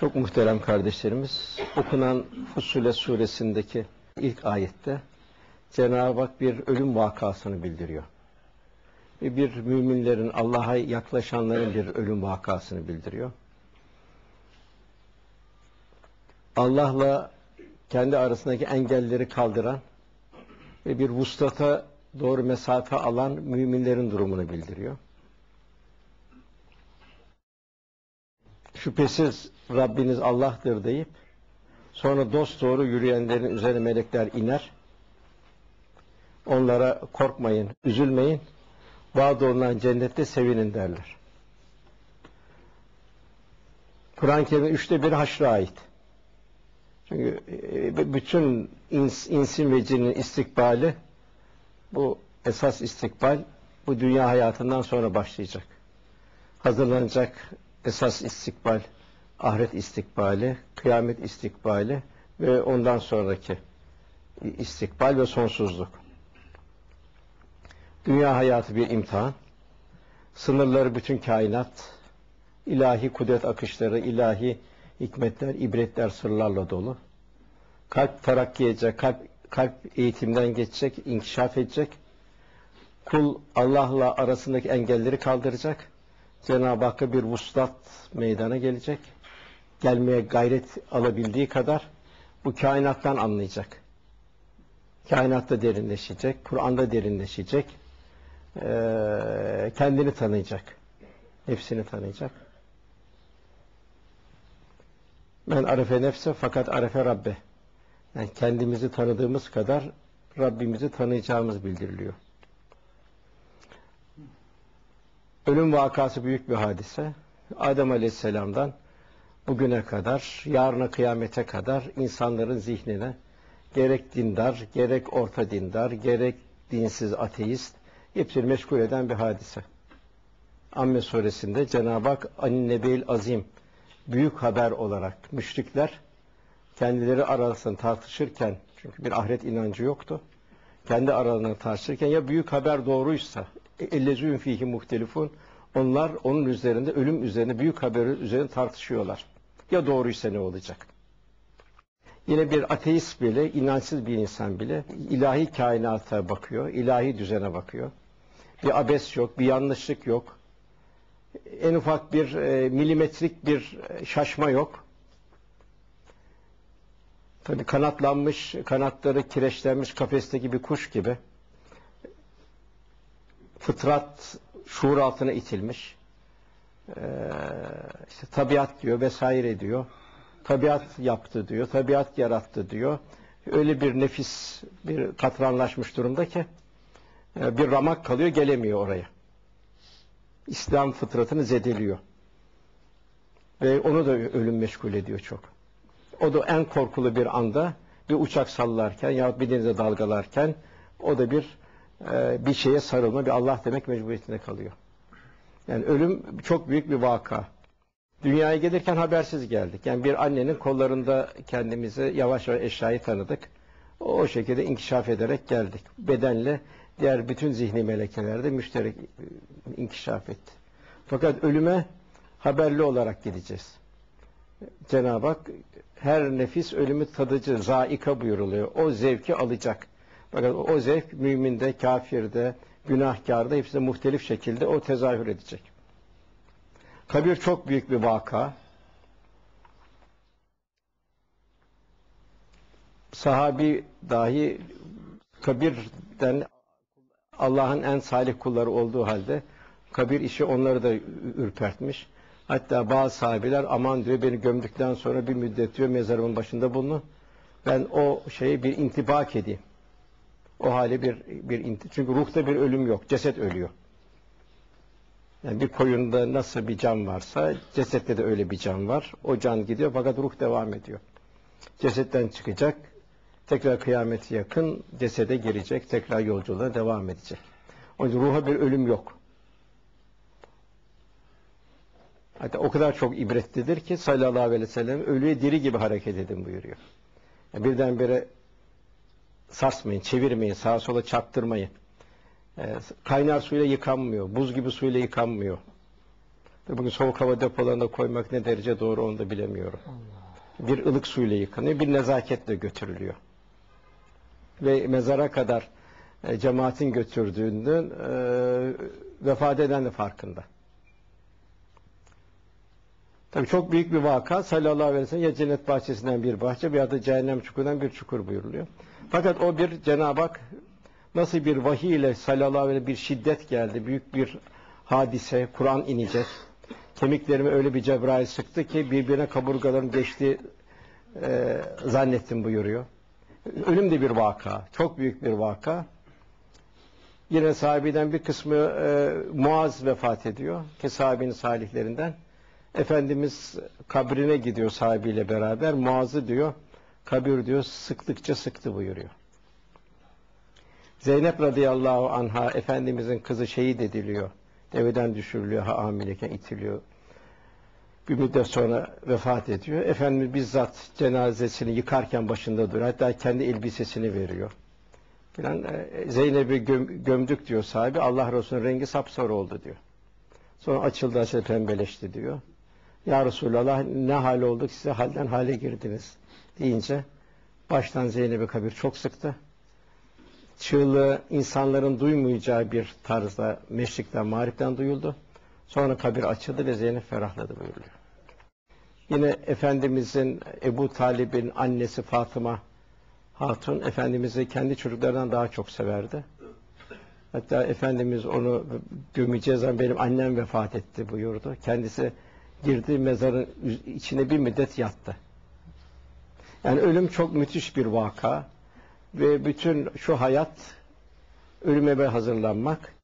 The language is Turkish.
Çok muhterem kardeşlerimiz, okunan Fussule suresindeki ilk ayette Cenab-ı Hak bir ölüm vakasını bildiriyor. Bir müminlerin, Allah'a yaklaşanların bir ölüm vakasını bildiriyor. Allah'la kendi arasındaki engelleri kaldıran ve bir vuslata doğru mesafe alan müminlerin durumunu bildiriyor. Şüphesiz Rabbiniz Allah'tır deyip sonra dost doğru yürüyenlerin üzerine melekler iner. Onlara korkmayın, üzülmeyin, vaad olunan cennette sevinin derler. Kur'an-ı Kerim'in üçte bir haşra ait. Çünkü e, bütün ins, insin ve cinin istikbali bu esas istikbal bu dünya hayatından sonra başlayacak. Hazırlanacak esas istikbal, ahiret istikbali, kıyamet istikbali ve ondan sonraki istikbal ve sonsuzluk. Dünya hayatı bir imtihan. Sınırları bütün kainat, ilahi kudret akışları, ilahi hikmetler, ibretler, sırlarla dolu. Kalp terakki edecek, kalp, kalp eğitimden geçecek, inkişaf edecek. Kul Allah'la arasındaki engelleri kaldıracak. Cenab-ı Hakk'a bir vuslat meydana gelecek. Gelmeye gayret alabildiği kadar bu kainattan anlayacak. Kainatta derinleşecek, Kur'an'da derinleşecek. Ee, kendini tanıyacak. Hepsini tanıyacak. Ben arefe nefse fakat arefe Rabbe. Yani kendimizi tanıdığımız kadar Rabbimizi tanıyacağımız bildiriliyor. Ölüm vakası büyük bir hadise. Adem Aleyhisselam'dan bugüne kadar, yarına kıyamete kadar insanların zihnine gerek dindar, gerek orta dindar, gerek dinsiz ateist hepsini meşgul eden bir hadise. Amme suresinde Cenab-ı Hak Anin Nebeil Azim büyük haber olarak müşrikler kendileri arasında tartışırken çünkü bir ahiret inancı yoktu. Kendi aralarında tartışırken ya büyük haber doğruysa ellezûn fihi muhtelifun onlar onun üzerinde ölüm üzerine büyük haberi üzerine tartışıyorlar. Ya doğruysa ne olacak? Yine bir ateist bile, inançsız bir insan bile ilahi kainata bakıyor, ilahi düzene bakıyor. Bir abes yok, bir yanlışlık yok. En ufak bir e, milimetrik bir şaşma yok. Tabi kanatlanmış, kanatları kireçlenmiş kafesteki bir kuş gibi. Fıtrat şuur altına itilmiş. Ee, işte tabiat diyor vesaire diyor. Tabiat yaptı diyor, tabiat yarattı diyor. Öyle bir nefis, bir katranlaşmış durumda ki e, bir ramak kalıyor, gelemiyor oraya. İslam fıtratını zedeliyor. Ve onu da ölüm meşgul ediyor çok. O da en korkulu bir anda bir uçak sallarken yahut bir denize dalgalarken o da bir bir şeye sarılma, bir Allah demek mecburiyetinde kalıyor. Yani ölüm çok büyük bir vaka. Dünyaya gelirken habersiz geldik. Yani bir annenin kollarında kendimizi yavaş yavaş eşyayı tanıdık. O şekilde inkişaf ederek geldik. Bedenle diğer bütün zihni melekelerde müşterek e, inkişaf etti. Fakat ölüme haberli olarak gideceğiz. Cenab-ı Hak her nefis ölümü tadıcı, zaika buyuruluyor. O zevki alacak. Fakat o zevk müminde, kafirde, günahkarda hepsinde muhtelif şekilde o tezahür edecek. Kabir çok büyük bir vaka. Sahabi dahi kabirden Allah'ın en salih kulları olduğu halde kabir işi onları da ürpertmiş. Hatta bazı sahabeler aman diyor beni gömdükten sonra bir müddet diyor mezarımın başında bulunun. Ben o şeyi bir intibak edeyim. O hali bir bir çünkü ruhta bir ölüm yok. Ceset ölüyor. Yani bir koyunda nasıl bir can varsa cesette de öyle bir can var. O can gidiyor fakat ruh devam ediyor. Cesetten çıkacak. Tekrar kıyameti yakın cesede girecek. Tekrar yolculuğa devam edecek. Onun için ruha bir ölüm yok. Hatta o kadar çok ibretlidir ki sallallahu aleyhi ve sellem ölüye diri gibi hareket edin buyuruyor. Yani birdenbire sarsmayın, çevirmeyin, sağa sola çarptırmayın. E, kaynar suyla yıkanmıyor, buz gibi suyla yıkanmıyor. Bugün soğuk hava depolarına koymak ne derece doğru onu da bilemiyorum. Bir ılık suyla yıkanıyor, bir nezaketle götürülüyor. Ve mezara kadar e, cemaatin götürdüğünün e, vefat eden de farkında. Tabii çok büyük bir vaka sallallahu aleyhi ve sellem ya cennet bahçesinden bir bahçe veya da cehennem çukurundan bir çukur buyuruluyor. Fakat o bir Cenab-ı Hak nasıl bir vahiy ile sallallahu aleyhi ve sellem bir şiddet geldi, büyük bir hadise, Kur'an inecek. Kemiklerime öyle bir Cebrail sıktı ki birbirine kaburgalarım geçti e, zannettim buyuruyor. Ölüm de bir vaka, çok büyük bir vaka. Yine sahabeden bir kısmı e, Muaz vefat ediyor ki sahabenin salihlerinden. Efendimiz kabrine gidiyor sahibiyle beraber. Muaz'ı diyor, kabir diyor, sıktıkça sıktı buyuruyor. Zeynep radıyallahu anha Efendimizin kızı şehit ediliyor. Deveden düşürülüyor, ha hamileyken itiliyor. Bir müddet sonra vefat ediyor. Efendimiz bizzat cenazesini yıkarken başında duruyor. Hatta kendi elbisesini veriyor. Filan e, Zeynep'i göm- gömdük diyor sahibi. Allah Resulü'nün rengi sapsarı oldu diyor. Sonra açıldı açıldı pembeleşti diyor. Ya Resulallah ne hal olduk size halden hale girdiniz deyince baştan Zeynep'i kabir çok sıktı. Çığlığı insanların duymayacağı bir tarzda meşrikten, mağripten duyuldu. Sonra kabir açıldı ve Zeynep ferahladı buyuruyor. Yine Efendimizin Ebu Talib'in annesi Fatıma Hatun Efendimiz'i kendi çocuklarından daha çok severdi. Hatta Efendimiz onu gömeceğiz zaman benim annem vefat etti buyurdu. Kendisi girdi mezarın içine bir müddet yattı. Yani ölüm çok müthiş bir vaka ve bütün şu hayat ölüme hazırlanmak